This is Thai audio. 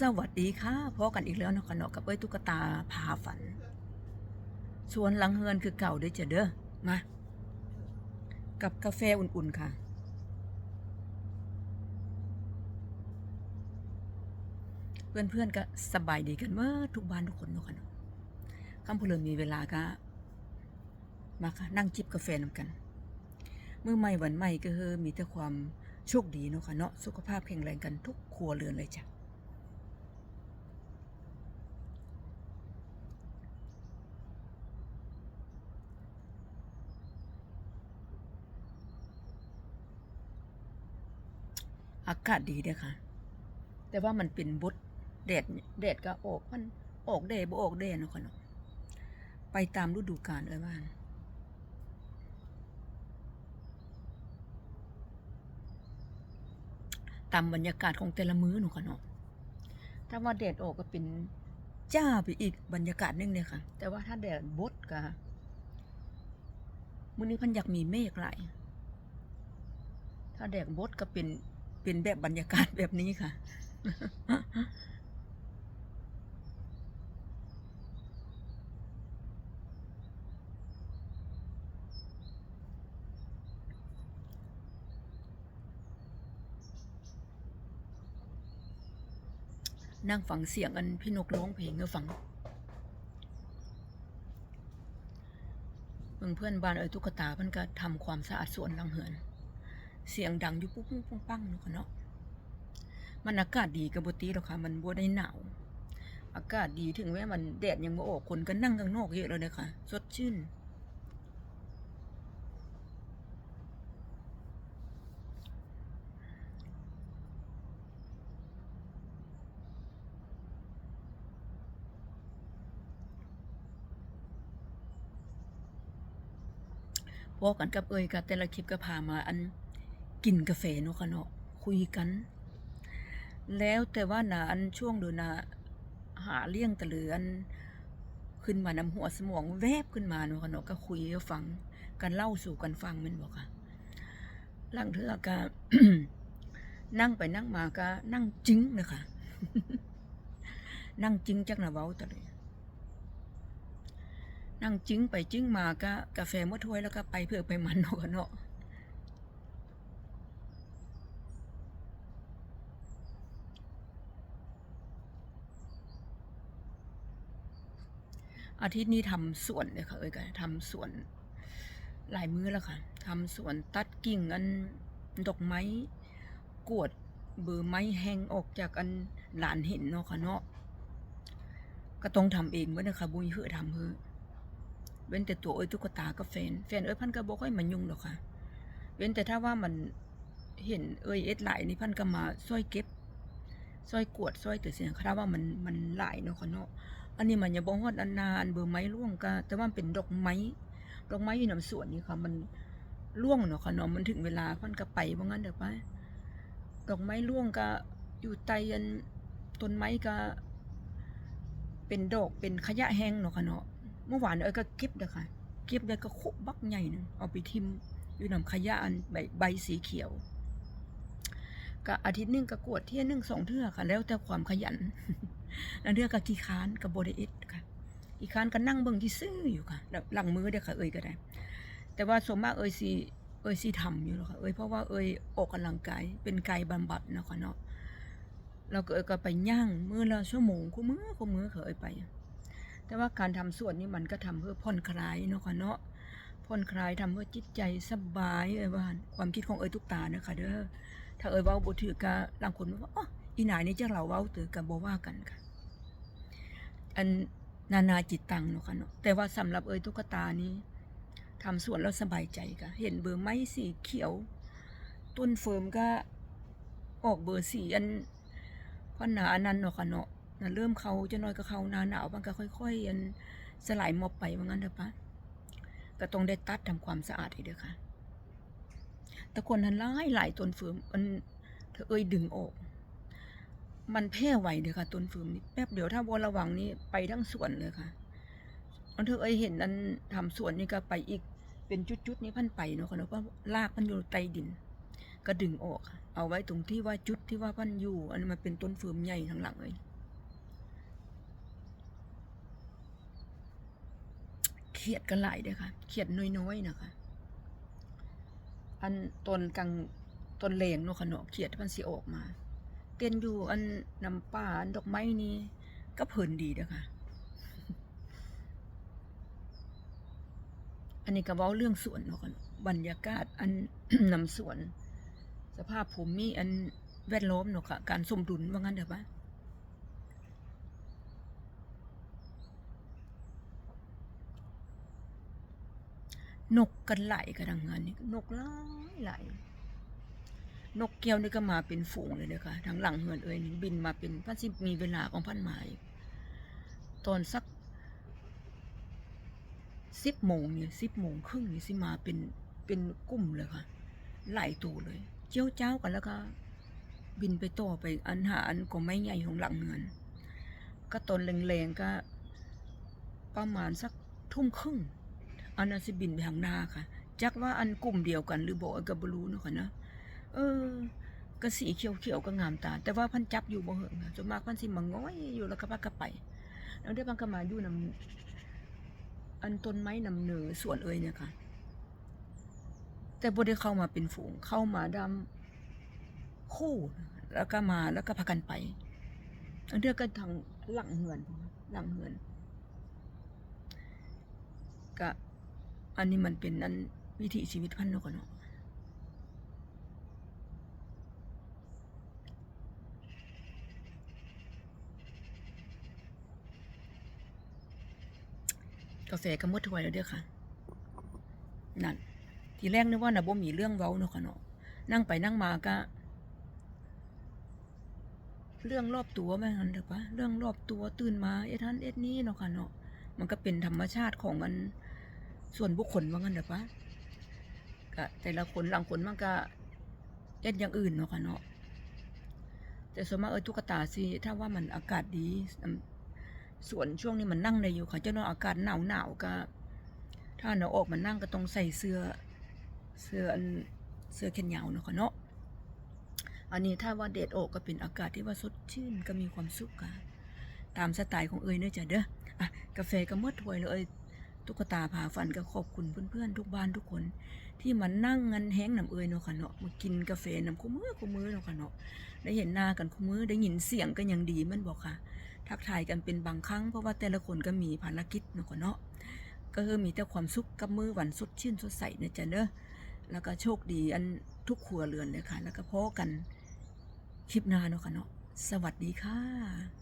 สวัสดีค่ะพบกันอีกแล้วเนาะค่ะเนาะกับเอ้ยตุ๊กตาพาฝัน ชวนหลังเฮือนคือเก่าด้อจ้ะเด้อมา กับกาแฟอุ่นๆค่ะ เพื่อนๆก็สบายดีกันเมื่อทุกบ้านทุกคนเนาะค่ะเนาะคำพูดเลยมีเวลาก็มาค่ะนั่งจิบกาแฟนำกันเมื่อใหม่วันใหม่ก็คือมีแต่ความโชคดีเนาะค่ะเนาะสุขภาพแข็งแรงกันทุกครัวเรือนเลยจ้ะ อากาศดีเด้อค่ะ แต่ว่ามันเป็นบดแดดแดดก็ออกมันออกแดดบ่ออกแดดเนาะค่ะเนาะไปตามฤดูกาลเอ้ยว่านตามบรรยากาศของแต่ละมื้อเนาะค่ะเนาะ ถ้าว่าแดดออกก็เป็นจ้าไปอีกบรรยากาศหนึงเลยค่ะ แต่ว่าถ้าแดดบดก็มื้อนี้พันอยากมีเมฆหลายถ้าแดดบดก็เป็น เป็นแบบบรรยากาศแบบนี้ค่ะ นั่งฟังเสียงอันพี่นกร้องเพลงก็ฟังเพื่อนเพื่อนบ้านเอ้ยตุ๊กตาเพิ่อนก็ทำความสะอาดสวนลังเหือน เสียงดังอยู่ปุ๊บปุ๊บปังปังเนาะค่ะเนาะมันอากาศดีกับปติหรอกค่ะ มันบ่ได้หนาว อากาศดีถึงแม้มันแดดยังบ่ออกคนก็นั่งข้างนอกเยอะเลยนะคะสดชื่นพอกันกับเอ่ยกับแต่ละคลิปก็พามาอัน กินกาแฟเนาะค่ะเนาะคุยกัน แล้วแต่ว่านาอันช่วงเดือนนาหาเลี่ยงตะเลือนขึ้นมานำหัวสมองแวบขึ้นมาเนาะค่ะเนาะก็คุยฟังกันเล่าสู่กันฟังมันบอกค่ะหลังเถื่อก็นั่งไปนั่งมาก็นั่งจิ้งนะคะนั่งจิ้งจักหนาเว้าตะเลยนั่งจิ้งไปจิ้งมาก็กาแฟมดถ้วยแล้วก็ไปเพื่อไปมันเนาะเนาะ อาทิตย์นี้ทำสวนเลยค่ะเอ้ยก็ทำสวนหลายมื้อแล้วค่ะทำสวนตัดกิ่งอันดอกไม้กวดเบอร์ไม้แห้งออกจากอันหลานเห็นเนาะค่ะเนาะก็ต้องทำเองเว้ยนะคะบุญเพื่อทำเพื่อเว้นแต่ตัวเอ้ยตุ๊กตากับแฟนแฟนเอ้ยพันก็บ่ค่อยมายุ่งหรอกค่ะ เว้นแต่ถ้าว่ามันเห็นเอ้ยเอ็ดไหลนี่พันก็มาช่วยเก็บช่วยกวดช่วยตือเสียงถ้าว่ามันมันไหลเนาะค่ะเนาะอันนี้มันอย่าบอกว่าอันนานเบอร์ไม้ร่วงก็แต่ว่าเป็นดอกไม้ดอกไม้อยู่ในสวนนี่ค่ะ มันร่วงเนาะค่ะเนาะมันถึงเวลาพันก็ไปว่างั้นเดี๋ยวไปดอกไม้ร่วงก็อยู่ใต้อันต้นไม้ก็เป็นดอกเป็นขยะแห้งเนาะค่ะเนาะเมื่อวานเอ้ยก็เก็บเด้อค่ะ เก็บได้ก็คุบักใหญ่นึงเอาไปทิมอยู่นำขยะอันใบใบสีเขียวก็อาทิตย์นึงก็กวดเที่ยนึงสองเทื่อค่ะ แล้วแต่ความขยัน แล้วเทื่อก็ขี้ค้านกับโบไดอ็ดค่ะขี้ค้านก็นั่งเบิ่งที่ซื่ออยู่ค่ะแล้วหลังมือเด้อค่ะเอ้ยก็ได้ แต่ว่าส่วนมากเอ้ยสิเอ้ยสิทำอยู่หรอกค่ะเอ้ยเพราะว่าเอ้ยออกกำลังกายเป็นกายบำบัดเนาะค่ะเนาะเราก็เอ้ยก็ไปย่างมื้อละชั่วโมงคู่มื้อคู่มื้อเอ้ยไป แต่ว่าการทำส่วนนี่มันก็ทำเพื่อผ่อนคลายเนาะค่ะเนาะผ่อนคลายทำเพื่อจิตใจสบายเอ้ยว่าความคิดของเอ้ยทุกตาเนาะค่ะเด้อถ้าเอ้ยเว้าบ่ถือก็บางคนว่าอ๋ออีนายนี่จักเราเว้าถือก็บ่ว่ากันค่ะ นานาจิตตังเนาะค่ะเนาะแต่ว่าสำหรับเอ้ยตุ๊กตานี้ทำสวนแล้วสบายใจค่ะเห็นเบอร์ไม้สีเขียว ต้นเฟิร์มก็ออกเบอร์สีอันพราะหนาอันนั้นเนาะค่ะเนาะนะเริ่มเขาจะน้อยก็เขาหนาหนาวมันก็ค่อย ๆ อันสลายมอบไปว่างั้นเถอะปะก็ต้องได้ตัดทำความสะอาดให้เด้อค่ะ แต่คนนั้นหลายหลายต้นเฟิร์มมันเธอเอ้ยดึงออก มันแพร่ไหวเลยค่ะต้นฟืมนี่แป๊บเดียวถ้าวนระหวังนี้ไปทั้งสวนเลยค่ะอันเธอเอ้ยเห็นนั้นทำสวนนี่ก็ไปอีกเป็นจุดๆนี่พันไปเนาะค่ะเนาะว่าลากมันอยู่ใต้ดิน ก็ดึงออกเอาไว้ตรงที่ว่าจุดที่ว่าพันอยู่ อันมันเป็นต้นฟืมใหญ่ทั้งหลังเลยเครียดกันหลายเลยค่ะเครียดน้อยๆนะคะอันต้นกลางต้นเลงเนาะค่ะเนาะเครียดมันสิออกมา เต้นอยู่อันน้ำป่าอันดอกไม้นี่ก็เพลินดีเด้อค่ะ อันนี้ก็เว้าเรื่องสวนเนาะค่ะเนบรรยากาศอันนำสวน สภาพภูมิอันแวดล้อมเนาะค่ะ การสมดุลว่างั้นเด้อปะนกกันไหลกระดังงานนี่นกหลายหลาย นกแก้วนี่ก็มาเป็นฝูงเลยเด้อค่ะทางหลังเฮือนเอ้ยนี่บินมาเป็นพันสิมีเวลาของพันหมายตอนสักสิบโมงเนี่ยสิบโมงครึ่งนี่สิมาเป็นเป็นกลุ่มเลยค่ะหลายตัวเลย เจ้าเจ้ากันแล้วก็ บินไปต่อไปอันหาอันก็ไม่ใหญ่ของหลังเงิน ก็ตอนแรงๆก็ ประมาณสักทุ่มครึ่งอันนั้นสิบินไปทางหน้าค่ะจักว่าอันกลุ่มเดียวกันหรือบอกกับบรูนะค่ะนะ เออก็สีเขียวๆก็งามตา แต่ว่าพันจับอยู่บ่เหอะนะส่วนมากพันสิมาง้อยอยู่แล้วก็พักก็ไป แล้วได้พันก็มาอยู่นำอันต้นไม้นำเหนือสวนเอ่ยเนี่ยค่ะ แต่บ่ได้เข้ามาเป็นฝูง เข้ามาดำคู่ แล้วก็มาแล้วก็พากันไปอันเดียวกันทางหลังเหือนหลังเหือนก็อันนี้มันเป็นอันวิถีชีวิตพันเนาะกันเนาะ กาแฟก็หมดถวยแล้วเด้อค่ะ นั่น ทีแรกนึกว่าน่ะบ่มีเรื่องเว้าเนาะค่ะเนาะ นั่งไปนั่งมาก็ เรื่องรอบตัวแม่งันเถอะปะเรื่องรอบตัวตื่นมาเอ็ดทันเอ็ดนี้เนาะค่ะเนาะ มันก็เป็นธรรมชาติของมันส่วนบุคคลว่างั้นเถอะปะก็แต่ละคนหลังคนมันก็เอ็ดอย่างอื่นเนาะค่ะเนาะแต่ส่วนมากเออตุ๊กตาสิถ้าว่ามันอากาศดี ส่วนช่วงนี้มันนั่งในอยู่ค่ะเจ้าเนาะอากาศหนาวหนาวก็ ถ้าเนาะออกมานั่งก็ต้องใส่เสื้อเสื้ออันเสื้อแขนยาวเนาะค่ะเนาะอันนี้ถ้าว่าเดดออกก็เป็นอากาศที่ว่าสดชื่นก็มีความสุขค่ะตามสไตล์ของเอยเนอะจ้ะเด้ออะกาแฟก็หมดถ้วยเลยเอยตุ๊กตาผาฟันก็ขอบคุณเพื่อนๆทุกบ้านทุกคน ที่มานั่งเงินแห้งน้ำเอยเนาะค่ะเนาะมากินกาแฟน้ำคู่มือคู่มือเนาะค่ะเนาะได้เห็นหน้ากันคู่มือได้ยินเสียงกันอย่างดีมันบอกค่ะ ทักทายกันเป็นบางครั้งเพราะว่าแต่ละคนก็มีภารกิจเนาะเนาะก็คือมีแต่ความสุขกับมือหวันสดชื่นสดใสนะจ๊ะเนอะแล้วก็โชคดีอันทุกครัวเรือนเลยค่ะ แล้วก็พอกันคลิปหน้าเนาะค่ะเนาะสวัสดีค่ะ